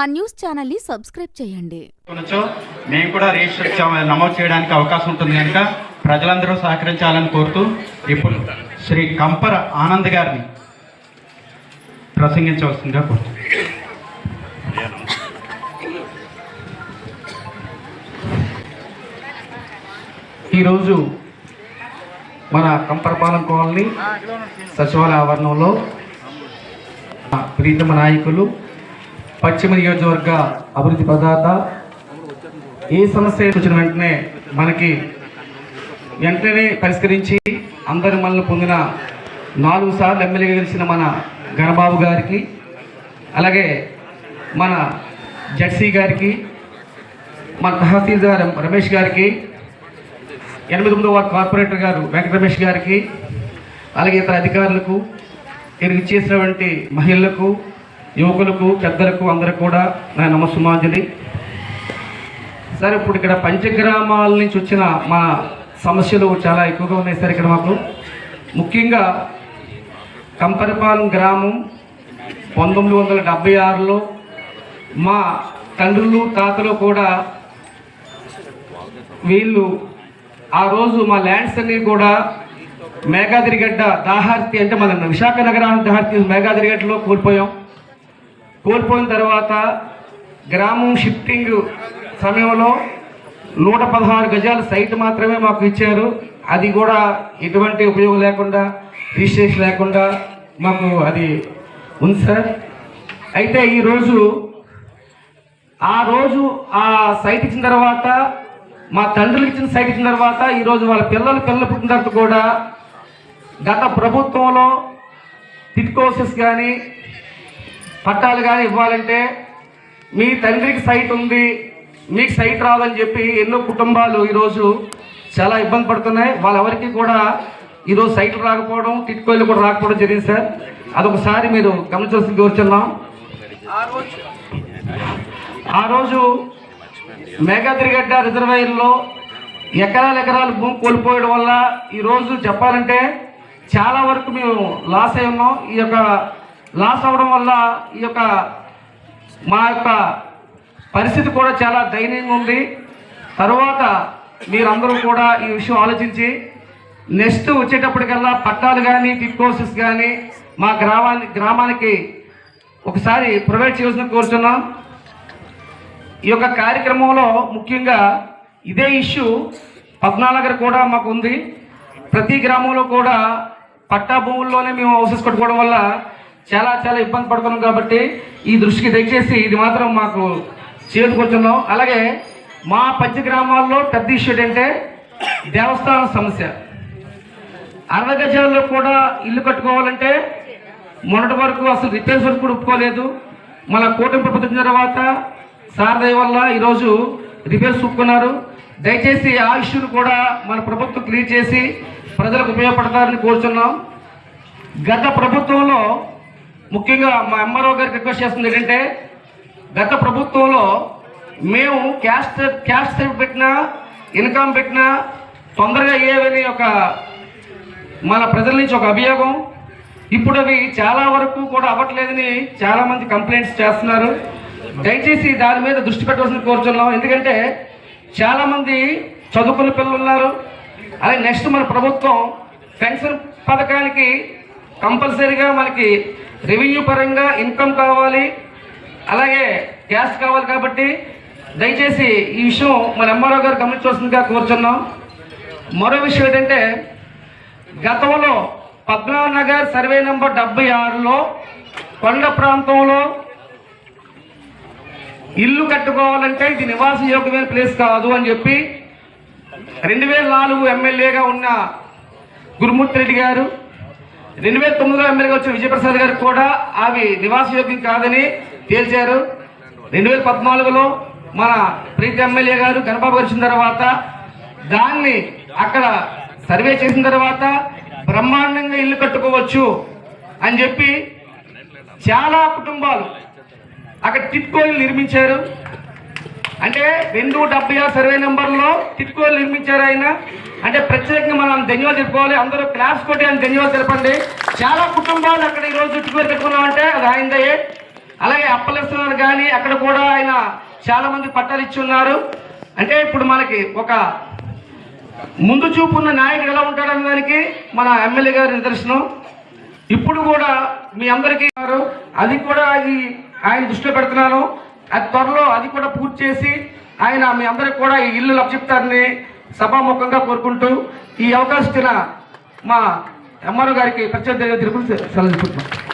మా న్యూస్ ఛానల్ని సబ్స్క్రైబ్ చేయండి. మేము కూడా రిజిస్టర్ నమోదు చేయడానికి అవకాశం ఉంటుంది కనుక ప్రజలందరూ సహకరించాలని కోరుతూ ఇప్పుడు శ్రీ కంపర ఆనంద్ గారిని ప్రసంగించవలసిందిగా కోరుతున్నాను ఈరోజు మన కంపరపాలెం కాలనీ సచివాలయ ఆవరణంలో ప్రీతమ నాయకులు పశ్చిమ నియోజకవర్గ అభివృద్ధి ప్రదాత. ఏ సమస్య వచ్చిన వెంటనే మనకి వెంటనే పరిష్కరించి అందరి మనల్ని పొందిన నాలుగు సార్లు ఎమ్మెల్యేగా గెలిచిన మన గణబాబు గారికి అలాగే మన జడ్సీ గారికి మన తహసీల్దార్ రమేష్ గారికి ఎనిమిది తొమ్మిదో వార్డు కార్పొరేటర్ గారు వెంకట రమేష్ గారికి అలాగే ఇతర అధికారులకు ఇక్కడికి చేసినటువంటి మహిళలకు యువకులకు పెద్దలకు అందరికి కూడా నా నమస్సుమాంజలి. సార్ ఇప్పుడు ఇక్కడ పంచగ్రామాల నుంచి వచ్చిన మా సమస్యలు చాలా ఎక్కువగా ఉన్నాయి సార్ ఇక్కడ మాకు. ముఖ్యంగా కంపరిపాలెం గ్రామం పంతొమ్మిది వందల డెబ్బై ఆరులో మా తండ్రులు తాతలు కూడా వీళ్ళు ఆ రోజు మా ల్యాండ్స్ అన్ని కూడా మేఘాదిరిగడ్డ దాహార్తి అంటే మన విశాఖ నగరానికి దాహార్తి మేఘాదిరిగడ్డలో కోల్పోయాం. కోల్పోయిన తర్వాత గ్రామం షిఫ్టింగ్ సమయంలో నూట పదహారు గజాల సైట్ మాత్రమే మాకు ఇచ్చారు. అది కూడా ఎటువంటి ఉపయోగం లేకుండా రిజిస్ట్రేషన్ లేకుండా మాకు అది ఉంది సార్. అయితే ఈరోజు ఆ రోజు ఆ సైట్ ఇచ్చిన తర్వాత మా తండ్రులు ఇచ్చిన సైట్ ఇచ్చిన తర్వాత ఈరోజు వాళ్ళ పిల్లలు పిల్లలు పుట్టిన తర్వాత కూడా గత ప్రభుత్వంలో టిట్కోసెస్ కానీ పట్టాలు కానీ ఇవ్వాలంటే మీ తండ్రికి సైట్ ఉంది మీకు సైట్ రాదని చెప్పి ఎన్నో కుటుంబాలు ఈరోజు చాలా ఇబ్బంది పడుతున్నాయి. వాళ్ళెవరికి కూడా ఈరోజు సైట్లు రాకపోవడం టిట్కోలు కూడా రాకపోవడం జరిగింది సార్. అదొకసారి మీరు గమనించాల్సి కోరుచున్నాం ఆ రోజు ఆ రోజు మేఘాద్రిగడ్డ రిజర్వాయర్లో ఎకరాల ఎకరాలు భూమి కోల్పోయడం వల్ల ఈరోజు చెప్పాలంటే చాలా వరకు మేము లాస్ అయి ఉన్నాం. ఈ యొక్క లాస్ అవ్వడం వల్ల ఈ యొక్క మా యొక్క పరిస్థితి కూడా చాలా దయనీయంగా ఉంది. తర్వాత మీరందరూ కూడా ఈ విషయం ఆలోచించి నెక్స్ట్ వచ్చేటప్పటికల్లా పట్టాలు కానీ టిప్కోసెస్ కానీ మా గ్రామాన్ని గ్రామానికి ఒకసారి ప్రొవైడ్ చేయాల్సిన కోరుతున్నాం ఈ యొక్క కార్యక్రమంలో ముఖ్యంగా ఇదే ఇష్యూ పద్నాలుగు కూడా మాకు ఉంది. ప్రతి గ్రామంలో కూడా పట్టా భూముల్లోనే మేము హౌసెస్ కట్టుకోవడం వల్ల చాలా చాలా ఇబ్బంది పడుతున్నాం కాబట్టి ఈ దృష్టికి దయచేసి ఇది మాత్రం మాకు చేరుకొచ్చున్నాం అలాగే మా పచ్చి గ్రామాల్లో పెద్ద ఇష్యూ ఏంటంటే దేవస్థానం సమస్య. అరవై గజాల్లో కూడా ఇల్లు కట్టుకోవాలంటే మొన్నటి వరకు అసలు రిపేర్స్ వరకు కూడా ఒప్పుకోలేదు. మన కూటమి ప్రభుత్వం తర్వాత సారదయ వల్ల ఈరోజు రిపేర్స్ ఒప్పుకున్నారు. దయచేసి ఆ ఇష్యూను కూడా మన ప్రభుత్వం క్లియర్ చేసి ప్రజలకు ఉపయోగపడతారని కోరుచున్నాం. గత ప్రభుత్వంలో ముఖ్యంగా మా ఎంఆర్ఓ గారికి రిక్వెస్ట్ చేస్తుంది ఏంటంటే గత ప్రభుత్వంలో మేము క్యాస్ట్ క్యాస్ట్ సర్టిఫికేట్ పెట్టినా ఇన్కమ్ పెట్టినా తొందరగా అయ్యేవని ఒక మన ప్రజల నుంచి ఒక అభియోగం. ఇప్పుడు అవి చాలా వరకు కూడా అవ్వట్లేదని చాలామంది కంప్లైంట్స్ చేస్తున్నారు. దయచేసి దాని మీద దృష్టి పెట్టవలసిన కోరుచున్నాం. ఎందుకంటే చాలామంది చదువుకున్న పిల్లలు ఉన్నారు. అలాగే నెక్స్ట్ మన ప్రభుత్వం పెన్షన్ పథకానికి కంపల్సరీగా మనకి రెవెన్యూ పరంగా ఇన్కమ్ కావాలి అలాగే గ్యాస్ కావాలి కాబట్టి దయచేసి ఈ విషయం మన ఎంఆర్ఓ గారు గమనించవలసిందిగా కోరుచున్నాం. మరో విషయం ఏంటంటే గతంలో పద్మనాభ నగర్ సర్వే నెంబర్ డెబ్బై ఆరులో కొండ ప్రాంతంలో ఇల్లు కట్టుకోవాలంటే ఇది నివాస యోగ్యమైన ప్లేస్ కాదు అని చెప్పి రెండు వేల నాలుగు ఎమ్మెల్యేగా ఉన్న గురుమూర్తి రెడ్డి గారు రెండు వేల తొమ్మిదిలో ఎమ్మెల్యేగా వచ్చిన విజయప్రసాద్ గారు కూడా అవి నివాస యోగ్యం కాదని తేల్చారు. రెండు వేల పద్నాలుగులో మన ప్రీతి ఎమ్మెల్యే గారు గణబాబు వచ్చిన తర్వాత దాన్ని అక్కడ సర్వే చేసిన తర్వాత బ్రహ్మాండంగా ఇల్లు కట్టుకోవచ్చు అని చెప్పి చాలా కుటుంబాలు అక్కడ టిట్కోలు నిర్మించారు. అంటే రెండు డెబ్బై ఆరు సర్వే నెంబర్లో తిట్టుకోలు నిర్మించారు ఆయన. అంటే ప్రత్యేకంగా మనం ధన్యవాదాలు తెలుపుకోవాలి. అందరూ క్లాస్ కొట్టి ఆయన ధన్యవాదాలు తెలపండి. చాలా కుటుంబాలు అక్కడ ఈరోజు టిట్కోలు కట్టుకున్నామంటే అది ఆయనదయ్యే అలాగే అప్పలేస్తున్నారు కానీ అక్కడ కూడా ఆయన చాలా మంది పట్టాలు ఇచ్చి ఉన్నారు. అంటే ఇప్పుడు మనకి ఒక ముందు చూపు ఉన్న నాయకుడు ఎలా ఉంటాడన్న దానికి మన ఎమ్మెల్యే గారి నిదర్శనం. ఇప్పుడు కూడా మీ అందరికీ అది కూడా ఈ ఆయన దృష్టిలో పెడుతున్నాను. అది త్వరలో అది కూడా పూర్తి చేసి ఆయన మీ అందరికి కూడా ఈ ఇల్లు లభిస్తారని సభాముఖంగా కోరుకుంటూ ఈ అవకాశం మా ఎంఆర్ఓ గారికి ప్రత్యేక తిరుగుతూ సెలవు